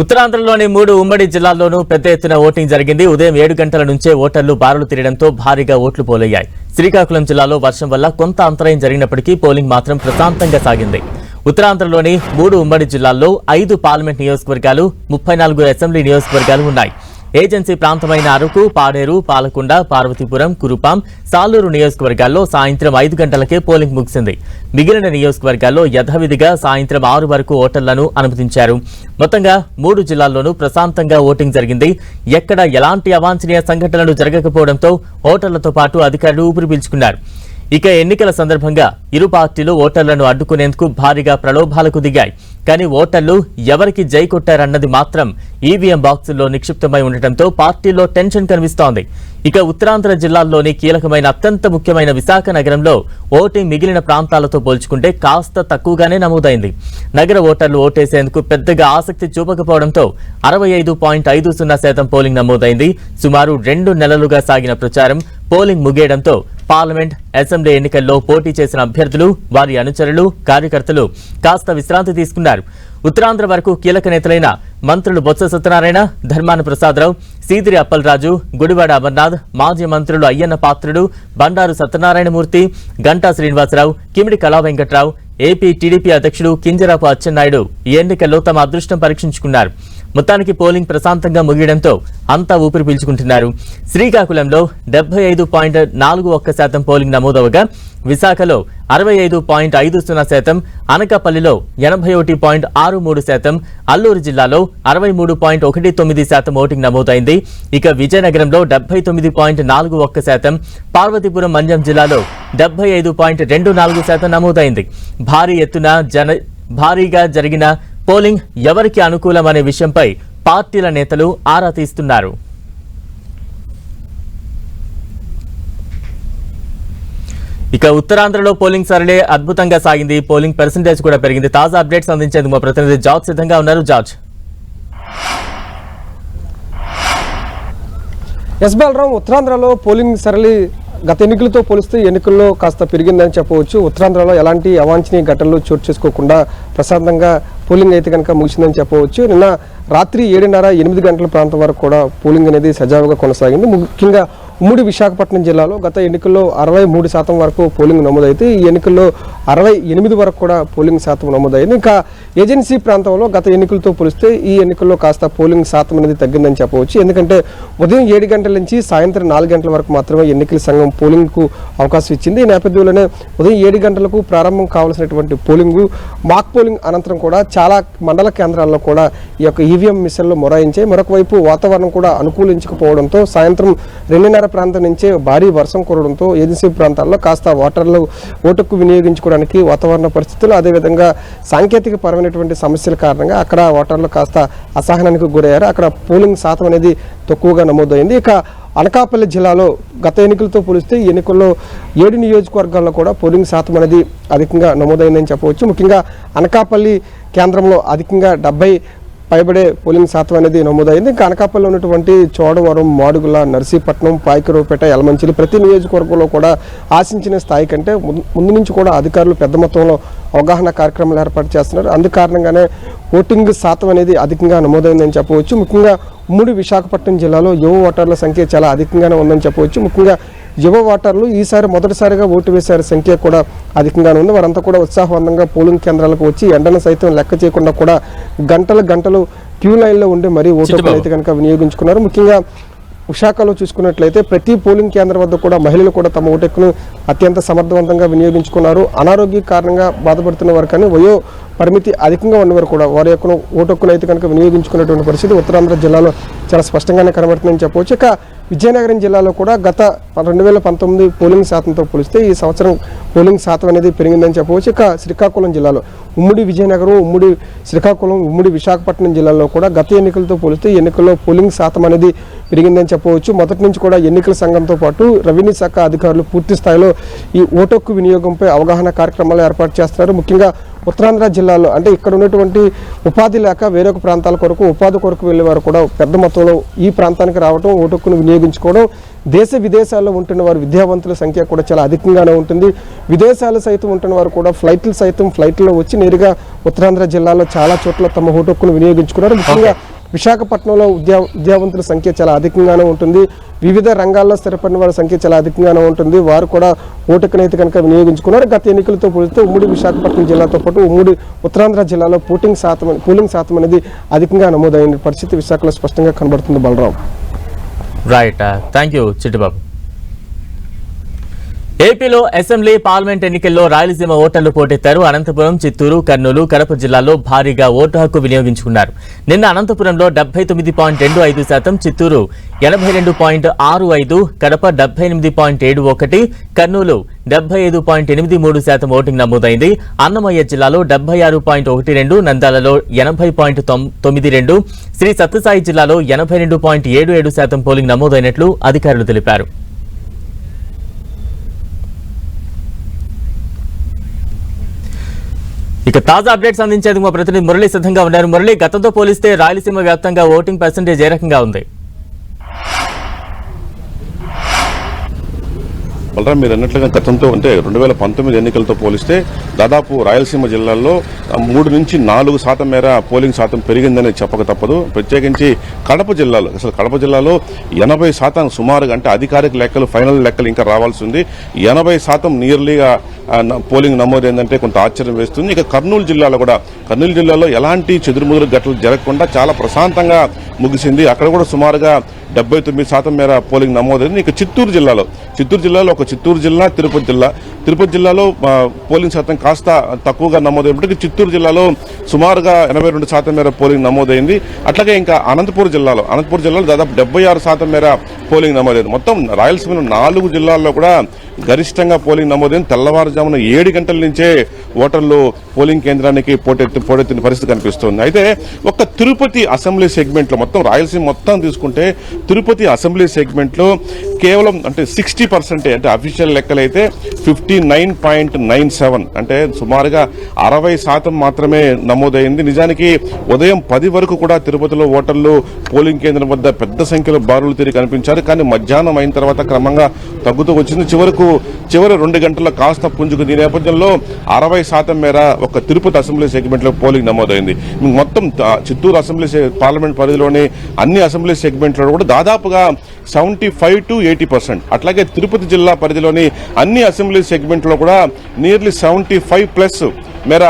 ఉత్తరాంధ్రలోని మూడు ఉమ్మడి జిల్లాల్లోనూ పెద్ద ఎత్తున ఓటింగ్ జరిగింది. ఉదయం ఏడు గంటల నుంచే ఓటర్లు బారులు తీరడంతో భారీగా ఓట్లు పోలయ్యాయి. శ్రీకాకుళం జిల్లాలో వర్షం వల్ల కొంత అంతరాయం జరిగినప్పటికీ పోలింగ్ మాత్రం ప్రశాంతంగా సాగింది. ఉత్తరాంధ్రలోని మూడు ఉమ్మడి జిల్లాల్లో ఐదు పార్లమెంట్ నియోజకవర్గాలు ముప్పై నాలుగు అసెంబ్లీ నియోజకవర్గాలు ఉన్నాయి. ఏజెన్సీ ప్రాంతమైన అరకు పాడేరు పాలకొండ పార్వతీపురం కురుపాం సాలూరు నియోజకవర్గాల్లో సాయంత్రం ఐదు గంటలకే పోలింగ్ ముగిసింది. మిగిలిన నియోజకవర్గాల్లో యథావిధిగా సాయంత్రం ఆరు వరకు ఓటర్లను అనుమతించారు. మొత్తంగా మూడు జిల్లాల్లోనూ ప్రశాంతంగా ఓటింగ్ జరిగింది. ఎక్కడ ఎలాంటి అవాంఛనీయ సంఘటనలు జరగకపోవడంతో ఓటర్లతో పాటు అధికారులు ఊపిరి పీల్చుకున్నారు. ఇక ఎన్నికల సందర్భంగా ఇరు పార్టీలు ఓటర్లను అడ్డుకునేందుకు భారీగా ప్రలోభాలకు దిగాయి. కానీ ఓటర్లు ఎవరికి జై కొట్టారన్నది మాత్రం ఈవీఎం బాక్సుల్లో నిక్షిప్తమై ఉండటంతో పార్టీలో టెన్షన్ కనిపిస్తోంది. ఇక ఉత్తరాంధ్ర జిల్లాల్లోని కీలకమైన అత్యంత ముఖ్యమైన విశాఖ నగరంలో ఓటింగ్ మిగిలిన ప్రాంతాలతో పోల్చుకుంటే కాస్త తక్కువగానే నమోదైంది. నగర ఓటర్లు ఓటేసేందుకు పెద్దగా ఆసక్తి చూపకపోవడంతో అరవై ఐదు పాయింట్ ఐదు సున్నా శాతం పోలింగ్ నమోదైంది. సుమారు రెండు నెలలుగా సాగిన ప్రచారం పోలింగ్ ముగియడంతో పార్లమెంట్ అసెంబ్లీ ఎన్నికల్లో పోటీ చేసిన అభ్యర్థులు వారి అనుచరులు కార్యకర్తలు కాస్త విశ్రాంతి తీసుకున్నారు. ఉత్తరాంధ్ర వరకు కీలక నేతలైన మంత్రులు బొత్స సత్యనారాయణ ధర్మాన ప్రసాదరావు సీదిరి అప్పలరాజు గుడివాడ అమర్నాథ్ మాజీ మంత్రులు అయ్యన్న పాత్రుడు బండారు సత్యనారాయణమూర్తి గంటా శ్రీనివాసరావు కిమిడి కళా వెంకట్రావు ఏపీ టీడీపీ అధ్యక్షుడు కింజరాపు అచ్చెన్నాయుడు ఈ ఎన్నికల్లో తమ అదృష్టం పరీక్షించుకున్నారు. మొత్తానికి పోలింగ్ ప్రశాంతంగా ముగియడంతో అంతా ఊపిరి పీల్చుకుంటున్నారు. శ్రీకాకుళంలో డెబ్బై ఐదు పాయింట్ నాలుగు ఒక్క శాతం పోలింగ్ నమోదవగా విశాఖలో అరవై ఐదు పాయింట్ ఐదు సున్నా శాతం అనకాపల్లిలో ఎనభై ఒకటి పాయింట్ ఆరు మూడు శాతం అల్లూరు జిల్లాలో అరవై మూడు పాయింట్ ఒకటి తొమ్మిది శాతం ఓటింగ్ నమోదైంది. ఇక విజయనగరంలో డెబ్బై తొమ్మిది పాయింట్ నాలుగు ఒక్క శాతం పార్వతీపురం మంజం జిల్లాలో డెబ్బై ఐదు పాయింట్ రెండు నాలుగు శాతం నమోదైంది. భారీ ఎత్తున జన భారీగా జరిగిన పోలింగ్ ఎవరికి అనుకూలమనే విషయంపై పార్టీల నేతలు ఆరా తీస్తున్నారు. ఇక ఉత్తరాంధ్రలో పోలింగ్ సరళి అద్భుతంగా సాగింది. పోలింగ్ పర్సంటేజ్ కూడా పెరిగింది. తాజా అప్డేట్స్ అందించేందుకు మా ప్రతినిధి జార్జ్ సిద్ధంగా ఉన్నారు. జార్జ్. ఎస్ బలరాం ఉత్తరాంధ్రలో పోలింగ్ సరళి గత ఎన్నికలతో పోలిస్తే ఎన్నికల్లో కాస్త పెరిగిందని చెప్పవచ్చు. ఉత్తరాంధ్రలో ఎలాంటి అవాంఛనీయ ఘటనలు చోటు చేసుకోకుండా ప్రశాంతంగా పోలింగ్ అయితే కనుక ముగిసిందని చెప్పవచ్చు. నిన్న రాత్రి ఏడున్నర ఎనిమిది గంటల ప్రాంతం వరకు కూడా పోలింగ్ అనేది సజావుగా కొనసాగింది. ముఖ్యంగా ఉమ్మడి విశాఖపట్నం జిల్లాలో గత ఎన్నికల్లో అరవై మూడు శాతం వరకు పోలింగ్ నమోదైతే ఈ ఎన్నికల్లో అరవై ఎనిమిది వరకు కూడా పోలింగ్ శాతం నమోదైంది. ఇంకా ఏజెన్సీ ప్రాంతంలో గత ఎన్నికలతో పోలిస్తే ఈ ఎన్నికల్లో కాస్త పోలింగ్ శాతం అనేది తగ్గిందని చెప్పవచ్చు. ఎందుకంటే ఉదయం ఏడు గంటల నుంచి సాయంత్రం నాలుగు గంటల వరకు మాత్రమే ఎన్నికల సంఘం పోలింగ్కు అవకాశం ఇచ్చింది. ఈ నేపథ్యంలోనే ఉదయం ఏడు గంటలకు ప్రారంభం కావాల్సినటువంటి పోలింగ్ మాక్ పోలింగ్ అనంతరం కూడా చాలా మండల కేంద్రాల్లో కూడా ఈ యొక్క ఈవీఎం మిషన్లు మొరాయించాయి. మరొక వైపు వాతావరణం కూడా అనుకూలించకపోవడంతో సాయంత్రం రెండున్నర ప్రాంతం నుంచే భారీ వర్షం కురవడంతో ఏజెన్సీ ప్రాంతాల్లో కాస్త ఓటర్లు ఓటుకు వినియోగించుకోవడానికి వాతావరణ పరిస్థితులు అదేవిధంగా సాంకేతిక పరమైనటువంటి సమస్యల కారణంగా అక్కడ ఓటర్లు కాస్త అసహనానికి గురయ్యారు. అక్కడ పోలింగ్ శాతం అనేది తక్కువగా నమోదైంది. ఇక అనకాపల్లి జిల్లాలో గత ఎన్నికలతో పోలిస్తే ఎన్నికల్లో ఏడు నియోజకవర్గాల్లో కూడా పోలింగ్ శాతం అనేది అధికంగా నమోదైందని చెప్పవచ్చు. ముఖ్యంగా అనకాపల్లి కేంద్రంలో అధికంగా డెబ్బై పైబడే పోలింగ్ శాతం అనేది నమోదైంది. ఇంకా అనకాపల్లిలో ఉన్నటువంటి చోడవరం మాడుగుల నర్సీపట్నం పాయకరావుపేట యలమంచిలి ప్రతి నియోజకవర్గంలో కూడా ఆశించిన స్థాయి కంటే ముందు- నుంచి కూడా అధికారులు పెద్ద మొత్తంలో అవగాహన కార్యక్రమాలు ఏర్పాటు చేస్తున్నారు. అందు కారణంగానే ఓటింగ్ శాతం అనేది అధికంగా నమోదైందని చెప్పవచ్చు. ముఖ్యంగా ఉమ్మడి విశాఖపట్నం జిల్లాలో యువ ఓటర్ల సంఖ్య చాలా అధికంగానే ఉందని చెప్పవచ్చు. ముఖ్యంగా యువ ఓటర్లు ఈసారి మొదటిసారిగా ఓటు వేశారు. సంఖ్య కూడా అధికంగానే ఉంది. వారంతా కూడా ఉత్సాహవంతంగా పోలింగ్ కేంద్రాలకు వచ్చి ఎండను సైతం లెక్క చేయకుండా కూడా గంటలు గంటలు క్యూ లైన్లో ఉండి మరీ ఓటు. అయితే కనుక వినియోగించుకున్నారు. ముఖ్యంగా విశాఖలో చూసుకున్నట్లయితే ప్రతి పోలింగ్ కేంద్రం వద్ద కూడా మహిళలు కూడా తమ ఓటెక్కును అత్యంత సమర్థవంతంగా వినియోగించుకున్నారు. అనారోగ్య కారణంగా బాధపడుతున్న వారు కానీ వయో పరిమితి అధికంగా ఉన్నవారు కూడా వారి యొక్క ఓటక్కును అయితే కనుక వినియోగించుకున్నటువంటి పరిస్థితి ఉత్తరాంధ్ర జిల్లాలో చాలా స్పష్టంగానే కనబడుతుందని చెప్పవచ్చు. ఇక విజయనగరం జిల్లాలో కూడా గత రెండు వేల పంతొమ్మిది పోలింగ్ శాతంతో పోలిస్తే ఈ సంవత్సరం పోలింగ్ శాతం అనేది పెరిగిందని చెప్పవచ్చు. ఇక శ్రీకాకుళం జిల్లాలో ఉమ్మడి విజయనగరం ఉమ్మడి శ్రీకాకుళం ఉమ్మడి విశాఖపట్నం జిల్లాలో కూడా గత ఎన్నికలతో పోలిస్తే ఎన్నికల్లో పోలింగ్ శాతం అనేది పెరిగిందని చెప్పవచ్చు. మొదటి నుంచి కూడా ఎన్నికల సంఘంతో పాటు రెవెన్యూ శాఖ అధికారులు పూర్తి స్థాయిలో ఈ ఓటక్కు వినియోగంపై అవగాహన కార్యక్రమాలు ఏర్పాటు చేస్తున్నారు. ముఖ్యంగా ఉత్తరాంధ్ర జిల్లాలో అంటే ఇక్కడ ఉన్నటువంటి ఉపాధి లేక వేరొక ప్రాంతాల కొరకు ఉపాధి కొరకు వెళ్ళే వారు కూడా పెద్ద మొత్తంలో ఈ ప్రాంతానికి రావడం ఓటక్కును వినియోగించుకోవడం దేశ విదేశాల్లో ఉంటున్న వారు విద్యావంతుల సంఖ్య కూడా చాలా అధికంగానే ఉంటుంది. విదేశాలు సైతం ఉంటున్న వారు కూడా ఫ్లైట్లు సైతం ఫ్లైట్లో వచ్చి నేరుగా ఉత్తరాంధ్ర జిల్లాలో చాలా చోట్ల తమ ఓటు హక్కును వినియోగించుకున్నారు. ముఖ్యంగా విశాఖపట్నంలో విద్యా విద్యావంతుల సంఖ్య చాలా అధికంగానే ఉంటుంది. వివిధ రంగాల్లో స్థిరపడిన వారి సంఖ్య చాలా అధికంగానే ఉంటుంది. వారు కూడా ఓటుకనైతే కనుక వినియోగించుకున్నారు. గత ఎన్నికలతో పోలిస్తే ఉమ్మడి విశాఖపట్నం జిల్లాతో పాటు ఉమ్మడి ఉత్తరాంధ్ర జిల్లాలో పోటింగ్ శాతం పోలింగ్ శాతం అనేది అధికంగా నమోదైన పరిస్థితి విశాఖలో స్పష్టంగా కనబడుతుంది Balaram. Right thank you Chittibabu ఏపీలో అసెంబ్లీ పార్లమెంట్ ఎన్నికల్లో రాయలసీమ ఓటర్లు పోటెత్తారు. అనంతపురం చిత్తూరు కర్నూలు కడప జిల్లాలో భారీగా ఓటు హక్కు వినియోగించుకున్నారు. నిన్న అనంతపురంలో డెబ్బై తొమ్మిది పాయింట్ రెండు ఐదు శాతం చిత్తూరు ఎనభై రెండు పాయింట్ ఆరు ఐదు కడప డెబ్బై ఎనిమిది పాయింట్ ఏడు ఒకటి కర్నూలు డెబ్బై ఐదు పాయింట్ ఎనిమిది మూడు శాతం ఓటింగ్ నమోదైంది. అన్నమయ్య జిల్లాలో డెబ్బై ఆరు పాయింట్ ఒకటి రెండు నంద్యాలలో ఎనభై పాయింట్ తొమ్మిది రెండు శ్రీ సత్యసాయి జిల్లాలో ఎనభై రెండు పాయింట్ ఏడు ఏడు శాతం పోలింగ్ నమోదైనట్లు అధికారులు తెలిపారు. ఇక తాజా అప్డేట్స్ అందించేందుకు మా ప్రతినిధి మురళి సిద్ధంగా ఉన్నారు. మురళి గతంతో పోలిస్తే రాయలసీమ వ్యాప్తంగా ఓటింగ్ పర్సంటేజ్ ఏ రకంగా ఉంది? బలరాం మీరు అన్నట్లుగా గతంతో అంటే రెండు వేల పంతొమ్మిది ఎన్నికలతో పోలిస్తే దాదాపు రాయలసీమ జిల్లాల్లో మూడు నుంచి నాలుగు శాతం మేర పోలింగ్ శాతం పెరిగిందని చెప్పక తప్పదు. ప్రత్యేకించి కడప జిల్లాలో అసలు కడప జిల్లాలో ఎనభై శాతం సుమారుగా అంటే అధికారిక లెక్కలు ఫైనల్ లెక్కలు ఇంకా రావాల్సి ఉంది. ఎనభై శాతం నియర్లీగా న- పోలింగ్ నమోదైందంటే కొంత ఆశ్చర్యం వేస్తుంది. ఇక కర్నూలు జిల్లాలో కూడా కర్నూలు జిల్లాలో ఎలాంటి చెదురుముదురు ఘటనలు జరగకుండా చాలా ప్రశాంతంగా ముగిసింది. అక్కడ కూడా సుమారుగా డెబ్బై తొమ్మిది శాతం మేర పోలింగ్ నమోదైంది. ఇక చిత్తూరు జిల్లాలో చిత్తూరు జిల్లాలో ఒక చిత్తూరు జిల్లా తిరుపతి జిల్లా. తిరుపతి జిల్లాలో పోలింగ్ శాతం కాస్త తక్కువగా నమోదైనప్పటికీ చిత్తూరు జిల్లాలో సుమారుగా ఎనభై రెండు శాతం మేర పోలింగ్ నమోదైంది. అట్లాగే ఇంకా అనంతపురం జిల్లాలో అనంతపురం జిల్లాలో దాదాపు డెబ్బై ఆరు శాతం మేర పోలింగ్ నమోదైంది. మొత్తం రాయలసీమలో నాలుగు జిల్లాల్లో కూడా గరిష్టంగా పోలింగ్ నమోదైంది. తెల్లవారుజామున ఏడు గంటల నుంచే ఓటర్లు పోలింగ్ కేంద్రానికి పోటెత్తి పోటెత్తిన పరిస్థితి కనిపిస్తుంది. అయితే ఒక్క తిరుపతి అసెంబ్లీ సెగ్మెంట్లో మొత్తం రాయలసీమ మొత్తం తీసుకుంటే తిరుపతి అసెంబ్లీ సెగ్మెంట్లో కేవలం అంటే సిక్స్టీ పర్సెంటే అంటే official లెక్కలైతే fifty nine point nine seven అంటే సుమారుగా అరవై శాతం మాత్రమే నమోదైంది. నిజానికి ఉదయం పది వరకు కూడా తిరుపతిలో ఓటర్లు పోలింగ్ కేంద్రం వద్ద పెద్ద సంఖ్యలో బారులు తిరిగి కనిపించారు. కానీ మధ్యాహ్నం అయిన తర్వాత క్రమంగా తగ్గుతూ వచ్చింది. చివరకు చివరి రెండు గంటల్లో కాస్త పుంజుకుంది ఈ నేపథ్యంలో అరవై శాతం మేర ఒక తిరుపతి అసెంబ్లీ సెగ్మెంట్లో పోలింగ్ నమోదైంది. మొత్తం చిత్తూరు అసెంబ్లీ పార్లమెంట్ పరిధిలోని అన్ని అసెంబ్లీ సెగ్మెంట్లో కూడా దాదాపుగా seventy five to eighty percent. అట్లాగే తిరుపతి జిల్లా పరిధిలోని అన్ని అసెంబ్లీ సెగ్మెంట్లో కూడా నియర్లీ సెవెంటీ ఫైవ్ ప్లస్ మేర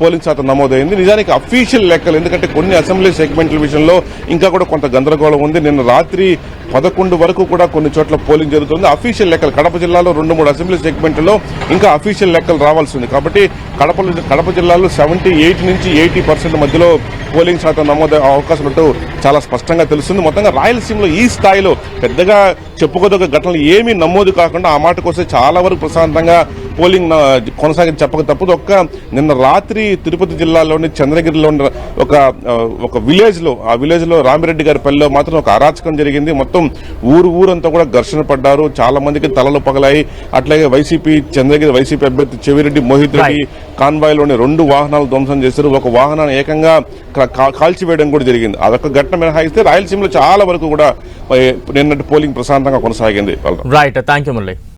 పోలింగ్ శాతం నమోదైంది. నిజానికి అఫీషియల్ లెక్కలు ఎందుకంటే కొన్ని అసెంబ్లీ సెగ్మెంట్ల విషయంలో ఇంకా కూడా కొంత గందరగోళం ఉంది. నిన్న రాత్రి పదకొండు వరకు కూడా కొన్ని చోట్ల పోలింగ్ జరుగుతుంది. అఫీషియల్ లెక్కలు కడప జిల్లాలో రెండు మూడు అసెంబ్లీ సెగ్మెంట్లలో ఇంకా అఫీషియల్ లెక్కలు రావాల్సి ఉంది. కాబట్టి కడప కడప జిల్లాలో సెవెంటీ ఎయిట్ నుంచి ఎయిటీ పర్సెంట్ మధ్యలో పోలింగ్ శాతం నమోదు అవకాశం ఉంటూ చాలా స్పష్టంగా తెలుస్తుంది. మొత్తంగా రాయలసీమలో ఈ స్థాయిలో పెద్దగా చెప్పుకోదగ్గ ఘటనలు ఏమీ నమోదు కాకుండా ఆ మాటకు వస్తే చాలా వరకు ప్రశాంతంగా పోలింగ్ న- కొనసాగి చెప్పక తప్పదు. ఒక్క నిన్న రాత్రి తిరుపతి జిల్లాలోని చంద్రగిరిలో ఉన్న ఒక ఒక విలేజ్లో ఆ విలేజ్లో రామిరెడ్డి గారి పల్లెలో మాత్రం ఒక అరాచకం జరిగింది. మొత్తం ఊరు ఊరంతా కూడా ఘర్షణ పడ్డారు. చాలా మందికి తలలు పగలాయి. అట్లాగే వైసీపీ చంద్రగిరి వైసీపీ అభ్యర్థి చెవిరెడ్డి మోహిత్ రెడ్డి కాన్వాయ్లోని రెండు వాహనాలు ధ్వంసం చేశారు. ఒక వాహనాన్ని ఏకంగా కాల్చివేయడం కూడా జరిగింది. అదొక ఘటన మినహాయిస్తే రాయలసీమలో చాలా వరకు కూడా నిన్నటి పోలింగ్ ప్రశాంతంగా కొనసాగింది. Right thank you Murali